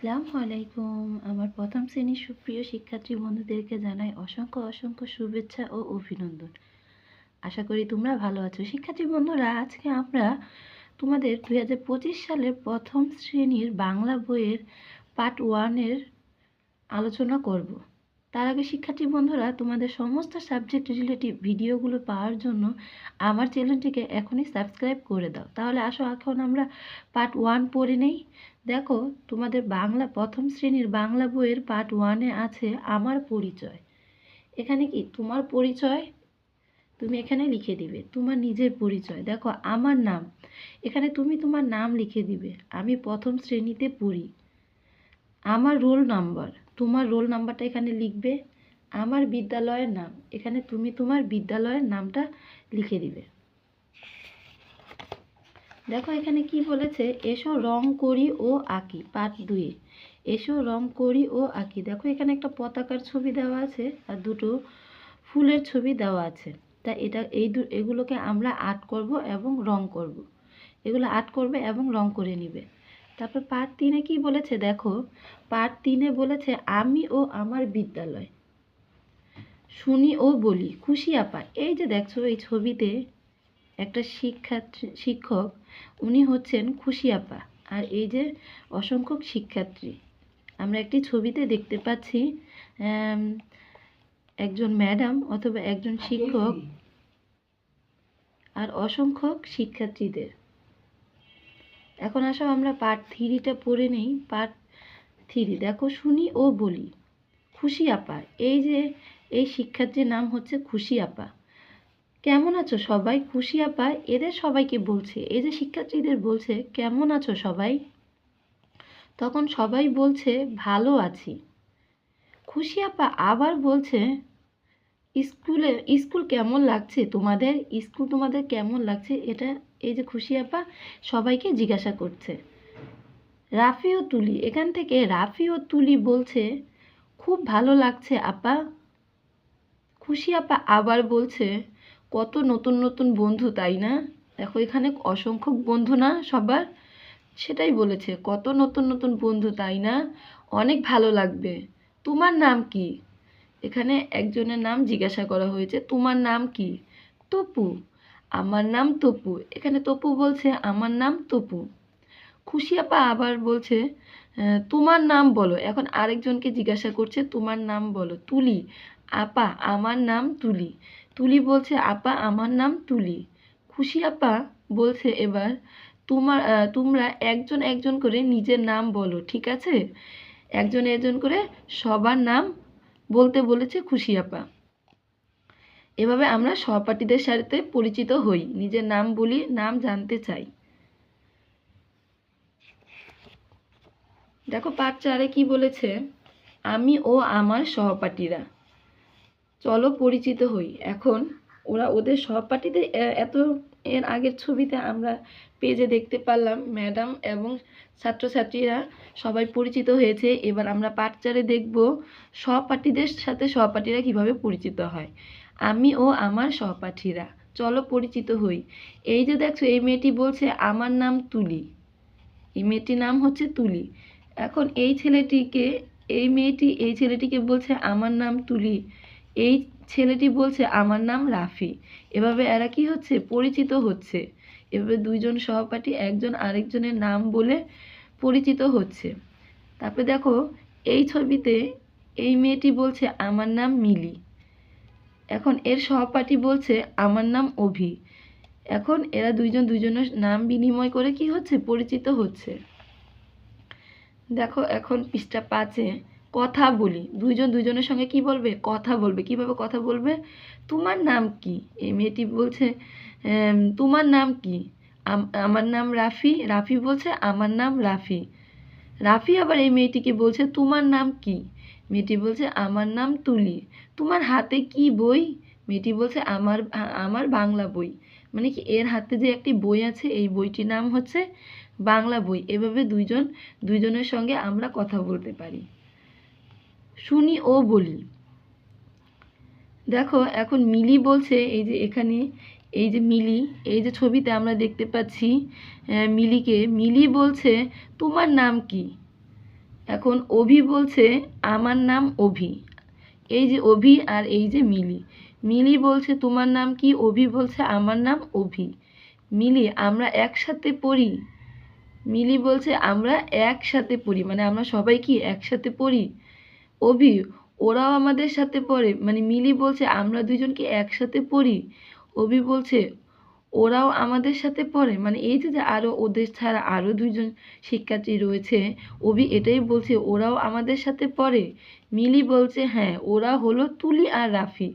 আসসালামু আলাইকুম। আমার প্রথম শ্রেণির সুপ্রিয় শিক্ষার্থী বন্ধুদেরকে জানাই অসংখ্য অসংখ্য শুভেচ্ছা ও অভিনন্দন। আশা করি তোমরা ভালো আছো। শিক্ষার্থী বন্ধুরা, আজকে আমরা তোমাদের দুই হাজার পঁচিশ সালের প্রথম শ্রেণির বাংলা বইয়ের পার্ট ওয়ানের আলোচনা করব। তার আগে শিক্ষার্থী বন্ধুরা, তোমাদের সমস্ত সাবজেক্ট রিলেটিভ ভিডিওগুলো পাওয়ার জন্য আমার চ্যানেলটিকে এখনই সাবস্ক্রাইব করে দাও। তাহলে আসো, এখন আমরা পার্ট ওয়ান পড়ে নেই। দেখো, তোমাদের বাংলা, প্রথম শ্রেণির বাংলা বইয়ের পার্ট ওয়ানে আছে আমার পরিচয়। এখানে কি? তোমার পরিচয় তুমি এখানে লিখে দিবে। তোমার নিজের পরিচয়। দেখো, আমার নাম। এখানে তুমি তোমার নাম লিখে দিবে। আমি প্রথম শ্রেণীতে পড়ি। আমার রোল নাম্বার তোমার রোল নাম্বারটা এখানে লিখবে, আমার বিদ্যালয়ের নাম, এখানে তুমি তোমার বিদ্যালয়ের নামটা লিখে দিবে। দেখো এখানে কি বলেছে, এসো রং করি ও আঁকি পার্ট দুয়ে এসো রং করি ও আঁকি দেখো এখানে একটা পতাকার ছবি দেওয়া আছে আর দুটো ফুলের ছবি দেওয়া আছে। তা এটা, এই দু, এগুলোকে আমরা আর্ট করব এবং রং করব। এগুলো আর্ট করবে এবং রং করে নিবে। তারপর পার্ট তিনে কি বলেছে দেখো? পার্ট তিনে বলেছে আমি ও আমার বিদ্যালয়। শুনি ও বলি খুশি আপা। এই যে দেখছ এই ছবিতে একটা শিক্ষার্থী শিক্ষক উনি হচ্ছেন খুশি আপা। আর এই যে অসংখ্য শিক্ষার্থী আমরা একটি ছবিতে দেখতে পাচ্ছি একজন ম্যাডাম অথবা একজন শিক্ষক আর অসংখ্য শিক্ষার্থীদের। এখন আসো আমরা পার্ট থ্রিটা পড়ে নেই। পার্ট থ্রি দেখো, শুনি ও বলি, খুশি আপা, এই যে, এই শিক্ষার্থীর নাম হচ্ছে খুশি আপা। কেমন আছো সবাই? খুশি আপা, এদের সবাইকে বলছে, এই যে শিক্ষার্থীদের বলছে, কেমন আছো সবাই? তখন সবাই বলছে, ভালো আছি। খুশি আপা আবার বলছে, স্কুলে, স্কুল কেমন লাগছে তোমাদের? স্কুল তোমাদের কেমন লাগছে? এটা এই যে খুশি আপা, সবাইকে জিজ্ঞাসা করছে। রাফি ও তুলি, এখান থেকে রাফি ও তুলি বলছে, খুব ভালো লাগছে আপা। খুশি আপা আবার বলছে, কত নতুন নতুন বন্ধু, তাই না? দেখো, এখানে অসংখ্য বন্ধু না সবার? সেটাই বলেছে, কত নতুন নতুন বন্ধু, তাই না? অনেক ভালো লাগবে। তোমার নাম কি? এখানে একজনের নাম জিজ্ঞাসা করা হয়েছে, তোমার নাম কি? তপু আমার নাম তপু। এখানে তপু বলছে, আমার নাম তপু। খুশি আপা আবার বলছে তোমার নাম বলো। এখন আরেকজনকে জিজ্ঞাসা করছে, তোমার নাম বলো। তুলি, আপা, আমার নাম তুলি। তুলি বলছে, আপা, আমার নাম তুলি। খুশি আপা বলছে এবার, তোমার তোমরা একজন একজন করে নিজের নাম বলো, ঠিক আছে? একজন একজন করে সবার নাম বলতে বলেছে খুশি আপা। এভাবে আমরা সহপাঠীদের সাথে পরিচিত হই। নিজের নাম বলি, নাম জানতে চাই। দেখো, পাঠ চারে কি বলেছে? আমি ও আমার সহপাঠীরা। চলো পরিচিত হই। এখন ওরা ওদের সহপাঠীদের এত এর আগের ছবিতে আমরা পেজে দেখতে পারলাম ম্যাডাম এবং ছাত্রছাত্রীরা সবাই পরিচিত হয়েছে। এবার আমরা পাঠচারে দেখব সহপাঠীদের সাথে সহপাঠীরা কীভাবে পরিচিত হয়। আমি ও আমার সহপাঠীরা। চলো পরিচিত হই। এই যে দেখছ, এই মেয়েটি বলছে, আমার নাম তুলি। এই মেয়েটির নাম হচ্ছে তুলি। এখন এই ছেলেটিকে, এই মেয়েটি, এই ছেলেটিকে বলছে, আমার নাম তুলি। এই ছেলেটি বলছে, আমার নাম রাফি। এভাবে এরা কি হচ্ছে? পরিচিত হচ্ছে। এভাবে দুইজন সহপাঠী একজন আরেকজনের নাম বলে পরিচিত হচ্ছে। তারপরে দেখো, এই ছবিতে এই মেয়েটি বলছে, আমার নাম মিলি। এখন এর সহপাঠী বলছে, আমার নাম অভি। এখন এরা দুইজন দুইজনের নাম বিনিময় করে কি হচ্ছে? পরিচিত হচ্ছে। দেখো, এখন পৃষ্ঠা পাঁচে কথা বলি। দুইজন দুইজনের সঙ্গে কি বলবে? কথা বলবে। কীভাবে কথা বলবে? তোমার নাম কি? এই মেয়েটি বলছে তোমার নাম কি? আমার নাম রাফি। রাফি বলছে, আমার নাম রাফি। রাফি আবার এই মেয়েটিকে বলছে, তোমার নাম কি? মেয়েটি বলছে, আমার নাম তুলি। তোমার হাতে কি বই? মেয়েটি বলছে, আমার আমার বাংলা বই। মানে কি, এর হাতে যে একটি বই আছে, এই বইটির নাম হচ্ছে বাংলা বই। এভাবে দুইজন, দুইজনের সঙ্গে আমরা কথা বলতে পারি। শুনি ও বলি। দেখো, এখন মিলি বলছে, এই যে এখানে, এই যে মিলি, এই যে ছবিতে আমরা দেখতে পাচ্ছি মিলিকে। মিলি বলছে, তোমার নাম কি? এখন অভি বলছে, আমার নাম অভি। এই যে অভি আর এই যে মিলি। মিলি বলছে, তোমার নাম কি? অভি বলছে, আমার নাম অভি। মিলি, আমরা একসাথে পড়ি? মিলি বলছে, আমরা একসাথে পড়ি। মানে আমরা সবাই কি একসাথে পড়ি? অভি, ওরাও আমাদের সাথে পড়ে। মানে মিলি বলছে, আমরা দুজন কি একসাথে পড়ি। অভি বলছে, ওরাও আমাদের সাথে পড়ে। মানে এই যে যে আরও ওদের ছাড়া আরও দুইজন শিক্ষার্থী রয়েছে, অভি এটাই বলছে, ওরাও আমাদের সাথে পড়ে। মিলি বলছে হ্যাঁ ওরা হলো তুলি আর রাফি।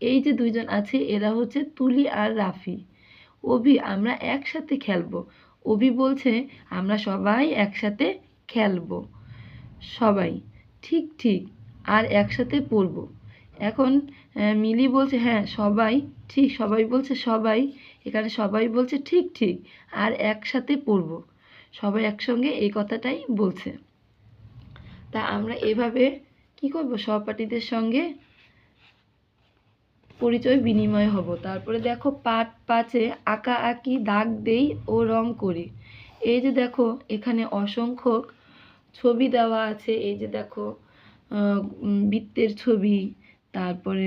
এই যে দুইজন আছে, এরা হচ্ছে তুলি আর রাফি। অভি, আমরা একসাথে খেলব। অভি বলছে, আমরা সবাই একসাথে খেলব। সবাই। ঠিক ঠিক, আর একসাথে পড়ব। এখন মিলি বলছে হ্যাঁ সবাই, ঠিক, সবাই বলছে, সবাই, এখানে সবাই বলছে, ঠিক ঠিক, আর একসাথে পড়ব। সবাই একসঙ্গে এই কথাটাই বলছে। তা আমরা এভাবে কি করব? সহপাঠীদের সঙ্গে পরিচয় বিনিময় হব। তারপরে দেখো পাট পাচে আঁকা আঁকি, দাগ দেই ও রং করি। এই যে দেখো, এখানে অসংখ্য ছবি দেওয়া আছে, এই যে দেখো বৃত্তের ছবি, তারপরে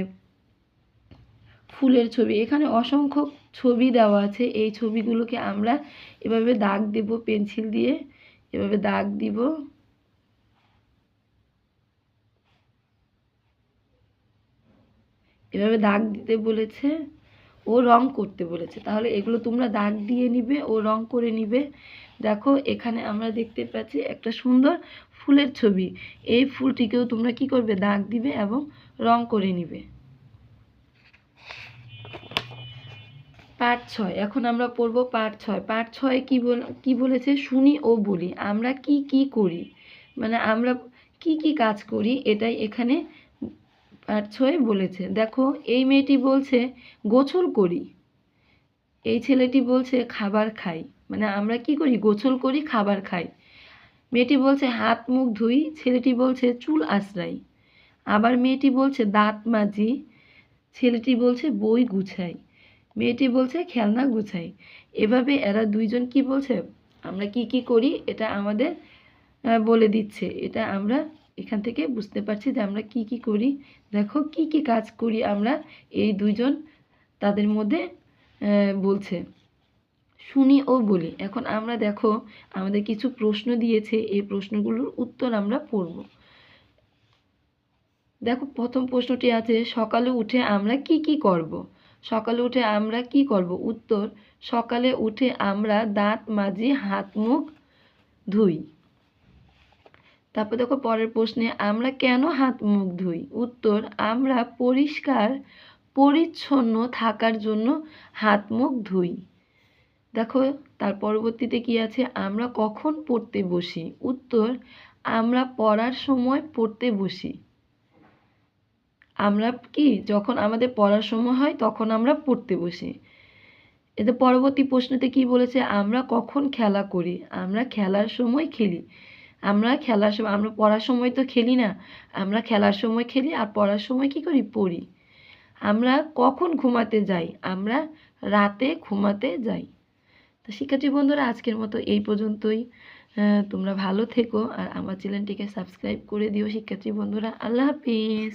ফুলের ছবি, এখানে অসংখ্য ছবি দেওয়া আছে, এই ছবিগুলোকে আমরা এভাবে দাগ দেব, পেন্সিল দিয়ে এভাবে দাগ দিব। এভাবে দাগ দিতে বলেছে। ও রং করতে বলেছে। তাহলে এগুলো তোমরা দাগ দিয়ে নিবে, ও রং করে নিবে। দেখো, এখানে আমরা দেখতে পাচ্ছি একটা সুন্দর ফুলের ছবি। এই ফুলটিকেও তোমরা কি করবে? দাগ দিবে এবং রং করে নিবে। পার্ট ছয়। এখন আমরা পড়ব পার্ট ছয়। পার্ট ছয় কি বল, কি বলেছে? শুনি ও বলি। আমরা কি কি করি? মানে আমরা কি কি কাজ করি? এটাই এখানে পার্ট ছয় বলেছে, দেখো, এই মেয়েটি বলছে গোসল করি। এই ছেলেটি বলছে, খাবার খাই। মানে আমরা কি করি? গোসল করি, খাবার খাই। মেয়েটি বলছে, হাত মুখ ধুই। ছেলেটি বলছে, চুল আশ্রাই আবার মেয়েটি বলছে, দাঁত মাজি। ছেলেটি বলছে, বই গুছাই। মেয়েটি বলছে, খেলনা গুছাই। এভাবে এরা দুইজন কি বলছে? আমরা কি কি করি? এটা আমাদের বলে দিচ্ছে। এটা আমরা এখান থেকে বুঝতে পারছি যে আমরা কি কি করি। দেখো কি কি কাজ করি আমরা এই দুইজন তাদের মধ্যে বলছে। শুনি ও বলি। এখন আমরা দেখো আমাদের কিছু প্রশ্ন দিয়েছে, এই প্রশ্নগুলোর উত্তর আমরা পড়ব। দেখো প্রথম প্রশ্নটি আছে, সকালে উঠে আমরা কি কি করব? সকালে উঠে আমরা কি করব? উত্তর, সকালে উঠে আমরা দাঁত মাজি, হাত, মুখ ধুই। তারপর দেখো পরের প্রশ্নে, আমরা কেন হাত মুখ ধুই? উত্তর, আমরা পরিষ্কার, পরিচ্ছন্ন থাকার জন্য হাত মুখ ধুই। দেখো, তার পরবর্তীতে কি আছে? আমরা কখন পড়তে বসি? উত্তর, আমরা পড়ার সময় পড়তে বসি। আমরা কি? যখন আমাদের পড়ার সময় হয়, তখন আমরা পড়তে বসি। এতে পরবর্তী প্রশ্নতে কি বলেছে? আমরা কখন খেলা করি? আমরা খেলার সময় খেলি। আমরা খেলার সময়, আমরা পড়ার সময় তো খেলি না। আমরা খেলার সময় খেলি আর পড়ার সময় কি করি? পড়ি। আমরা কখন ঘুমাতে যাই? আমরা রাতে ঘুমাতে যাই। তো শিক্ষার্থী বন্ধুরা, আজকের মতো এই পর্যন্তই। তোমরা ভালো থেকো আর আমার চ্যানেলটিকে সাবস্ক্রাইব করে দিও শিক্ষার্থী বন্ধুরা। আল্লাহ হাফিজ।